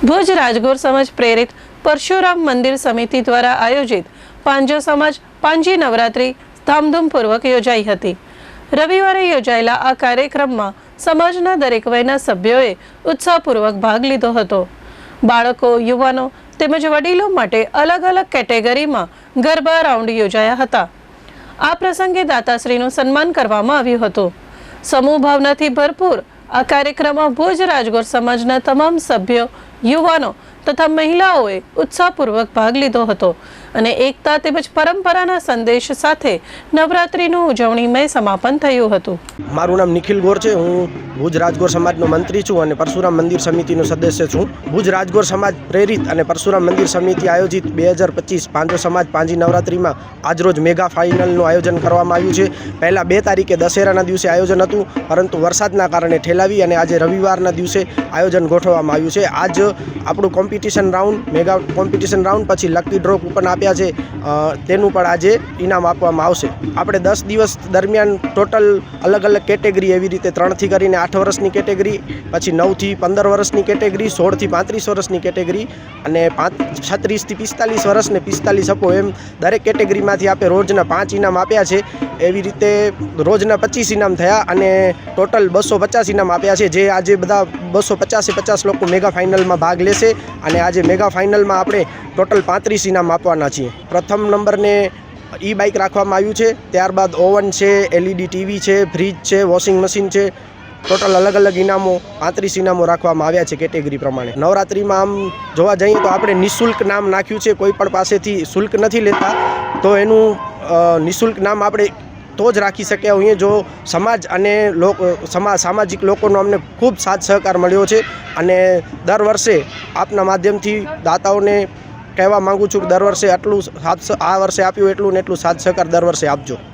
ભુજ રાજગોર સમાજ પ્રેરિત પરશુરામ મંદિર સમિતિ દ્વારા આયોજિત પાંજો સમાજ પાંજી નવરાત્રી ધામધૂમપૂર્વક યોજાઈ હતી. રવિવારે યોજાયેલા આ કાર્યક્રમમાં સમાજના દરેક વયના સભ્યોએ ઉત્સાહપૂર્વક ભાગ લીધો હતો. બાળકો, યુવાનો તેમજ વડીલો માટે અલગ અલગ કેટેગરીમાં ગરબા રાઉન્ડ યોજાયા હતા. આ પ્રસંગે દાતાશ્રીનું સન્માન કરવામાં આવ્યું હતું. સમૂહ ભાવનાથી ભરપૂર આ કાર્યક્રમમાં ભુજ રાજગોર સમાજના તમામ સભ્યો યુવાનો તથા મહિલાઓએ ઉત્સાહપૂર્વક ભાગ લીધો હતો. અને એકતા તેમજ પરંપરાના સંદેશ સાથે નવરાત્રિનું ઉજવણીમય સમાપન થયું હતું. મારું નામ નિખિલ ગોર છે. હું ભુજ રાજગોર સમાજનો મંત્રી છું અને પરશુરામ મંદિર સમિતિનો સદસ્ય છું. ભુજ રાજગોર સમાજ પ્રેરિત અને પરશુરામ મંદિર સમિતિ આયોજિત બે હજાર પચીસ પાંજો સમાજ પાંજી નવરાત્રિમાં આજરોજ મેગા ફાઇનલનું આયોજન કરવામાં આવ્યું છે. પહેલાં બે તારીખે દશેરાના દિવસે આયોજન હતું, પરંતુ વરસાદના કારણે ઠેલાવી અને આજે રવિવારના દિવસે આયોજન ગોઠવવામાં આવ્યું છે. આજ આપણું competition round mega competition round પછી લકી ડ્રો કૂપન આપ્યા છે. તેનું પણ આજે ઇનામ આપવામાં આવશે. આપણે દસ દિવસ દરમિયાન ટોટલ અલગ અલગ કેટેગરી એવી રીતે ત્રણથી કરીને આઠ વર્ષની કેટેગરી પછી નવથી પંદર વર્ષની કેટેગરી સોળથી પાંત્રીસ વર્ષની કેટેગરી અને પાંચ, છત્રીસથી પિસ્તાલીસ વર્ષ ને પિસ્તાલીસ અપો એમ દરેક કેટેગરીમાંથી આપણે રોજના પાંચ ઇનામ આપ્યા છે. એવી રીતે રોજના પચીસ ઇનામ થયા અને ટોટલ બસો પચાસ ઇનામ આપ્યા છે. જે આજે બધા બસો પચાસે પચાસ લોકો મેગા ફાઇનલમાં ભાગ લેશે અને આજે મેગા ફાઇનલમાં આપણે ટોટલ પાંત્રીસ ઇનામ આપવાના છીએ. પ્રથમ નંબરને ઈ બાઇક રાખવામાં આવ્યું છે. ત્યારબાદ ઓવન છે, એલઈડી ટીવી છે, ફ્રીજ છે, વોશિંગ મશીન છે. ટોટલ અલગ અલગ ઇનામો, પાંત્રીસ ઇનામો રાખવામાં આવ્યા છે કેટેગરી પ્રમાણે. નવરાત્રિમાં આમ જોવા જઈએ તો આપણે નિઃશુલ્ક નામ નાખ્યું છે. કોઈ પણ પાસેથી શુલ્ક નથી લેતા. તો એનું નિઃશુલ્ક નામ આપણે તો જ રાખી શક્યા અહીંયા જો સમાજ અને સમાજ સામાજિક લોકોનો અમને ખૂબ સાથ સહકાર મળ્યો છે. અને દર વર્ષે આપના માધ્યમથી દાતાઓને કહેવા માંગુ છું કે દર વર્ષે આટલું સાથ આ વર્ષે આપ્યું એટલું ને એટલું સાથ સહકાર દર વર્ષે આપજો.